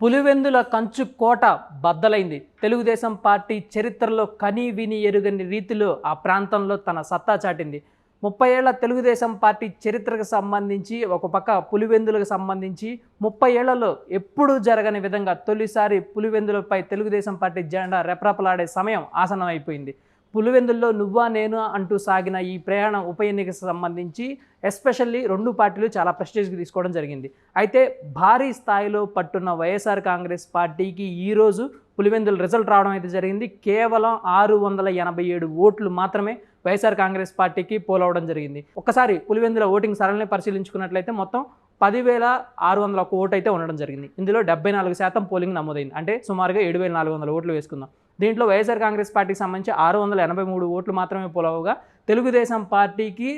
పులివెందుల కంచు కోట బద్దలైంది. తెలుగుదేశం పార్టీ చరిత్రలో కని విని ఎరుగని రీతిలో ఆ ప్రాంతంలో తన సత్తా చాటింది. ముప్పై ఏళ్ళ తెలుగుదేశం పార్టీ చరిత్రకు సంబంధించి ఒక పక్క పులివెందులకు సంబంధించి ముప్పై ఏళ్ళలో ఎప్పుడూ జరగని విధంగా తొలిసారి పులివెందులపై తెలుగుదేశం పార్టీ జెండా రెపరెపలాడే సమయం ఆసనం అయిపోయింది పులివెందుల్లో నువ్వా నేను అంటూ సాగిన ఈ ప్రయాణం ఉప ఎన్నికకు సంబంధించి ఎస్పెషల్లీ రెండు పార్టీలు చాలా ప్రెస్టేజ్కి తీసుకోవడం జరిగింది. అయితే భారీ స్థాయిలో పట్టున్న వైఎస్ఆర్ కాంగ్రెస్ పార్టీకి ఈరోజు పులివెందుల రిజల్ట్ రావడం అయితే జరిగింది. కేవలం ఆరు వందల ఎనభై ఏడు ఓట్లు మాత్రమే వైఎస్ఆర్ కాంగ్రెస్ పార్టీకి పోలవడం జరిగింది. ఒకసారి పులివెందుల ఓటింగ్ సరళిని పరిశీలించుకున్నట్లయితే మొత్తం పదివేల ఆరు వందల ఒక ఓటు అయితే ఉండడం జరిగింది. ఇందులో డెబ్బై నాలుగు శాతం పోలింగ్ నమోదైంది. అంటే సుమారుగా ఏడు వేల నాలుగు వందల ఓట్లు వేసుకుందాం. దీంట్లో వైఎస్ఆర్ కాంగ్రెస్ పార్టీకి సంబంధించి ఆరు వందల ఎనభై మూడు ఓట్లు మాత్రమే పోలవగా తెలుగుదేశం పార్టీకి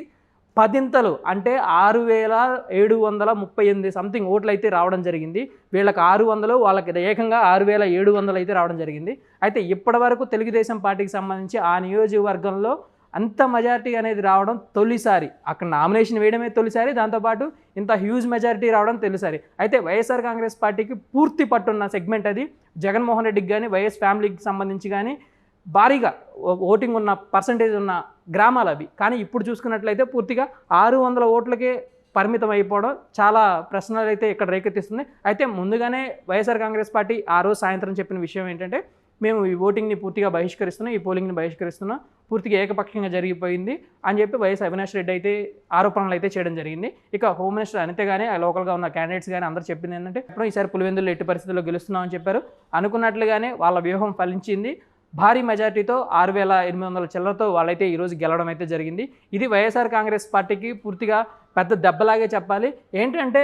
పదింతలు అంటే ఆరు వేల ఏడు వందల ముప్పై ఎనిమిది సంథింగ్ ఓట్లు అయితే రావడం జరిగింది. వీళ్ళకి ఆరు వందలు వాళ్ళకి ఏకంగా ఆరు వేల ఏడు వందలు అయితే రావడం జరిగింది. అయితే ఇప్పటివరకు తెలుగుదేశం పార్టీకి సంబంధించి ఆ నియోజకవర్గంలో అంత మెజారిటీ అనేది రావడం తొలిసారి. అక్కడ నామినేషన్ వేయడమే తొలిసారి దాంతోపాటు ఇంత హ్యూజ్ మెజారిటీ రావడం తొలిసారి. అయితే వైఎస్ఆర్ కాంగ్రెస్ పార్టీకి పూర్తి పట్టున్న సెగ్మెంట్ అది. జగన్మోహన్ రెడ్డికి కానీ వైఎస్ ఫ్యామిలీకి సంబంధించి కానీ భారీగా ఓటింగ్ ఉన్న పర్సంటేజ్ ఉన్న గ్రామాలు అవి. కానీ ఇప్పుడు చూసుకున్నట్లయితే పూర్తిగా ఆరు వందల ఓట్లకే పరిమితం అయిపోవడం చాలా ప్రశ్నలు అయితే ఇక్కడ రేకెత్తిస్తుంది. అయితే ముందుగానే వైఎస్ఆర్ కాంగ్రెస్ పార్టీ ఆ రోజు సాయంత్రం చెప్పిన విషయం ఏంటంటే మేము ఈ ఓటింగ్ని పూర్తిగా బహిష్కరిస్తున్నాం ఈ పోలింగ్ని బహిష్కరిస్తున్నాం. పూర్తిగా ఏకపక్షంగా జరిగిపోయింది అని చెప్పి వైఎస్ అవినాష్ రెడ్డి అయితే ఆరోపణలు అయితే చేయడం జరిగింది. ఇక హోమ్ మినిస్టర్ అనితే కానీ ఆ లోకల్గా ఉన్న క్యాండిడేట్స్ కానీ అందరూ చెప్పింది ఏంటంటే ఇప్పుడు ఈసారి పులివెందులు ఎట్టి పరిస్థితుల్లో గెలుస్తున్నామని చెప్పారు. అనుకున్నట్లుగానే వాళ్ళ వ్యూహం ఫలించింది. భారీ మెజార్టీతో ఆరు వేల ఎనిమిది వందల చిల్లరతో వాళ్ళైతే ఈరోజు గెలవడం అయితే జరిగింది. ఇది వైఎస్ఆర్ కాంగ్రెస్ పార్టీకి పూర్తిగా పెద్ద దెబ్బలాగే చెప్పాలి. ఏంటంటే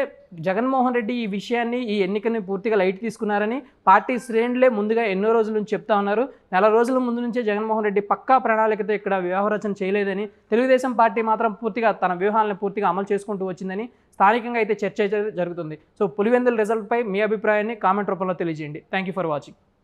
జగన్మోహన్ రెడ్డి ఈ విషయాన్ని ఈ ఎన్నికని పూర్తిగా లైట్ తీసుకున్నారని పార్టీ శ్రేణులే ముందుగా ఎన్నో రోజుల నుంచి చెప్తా ఉన్నారు. నెల రోజుల ముందు నుంచే జగన్మోహన్ రెడ్డి పక్కా ప్రణాళికతో ఇక్కడ వ్యూహరచన చేయలేదని తెలుగుదేశం పార్టీ మాత్రం పూర్తిగా తన వ్యూహాలను పూర్తిగా అమలు చేసుకుంటూ వచ్చిందని స్థానికంగా అయితే చర్చ అయితే జరుగుతుంది. సో పులివెందుల రిజల్ట్పై మీ అభిప్రాయాన్ని కామెంట్ రూపంలో తెలియజేయండి. Thank you for watching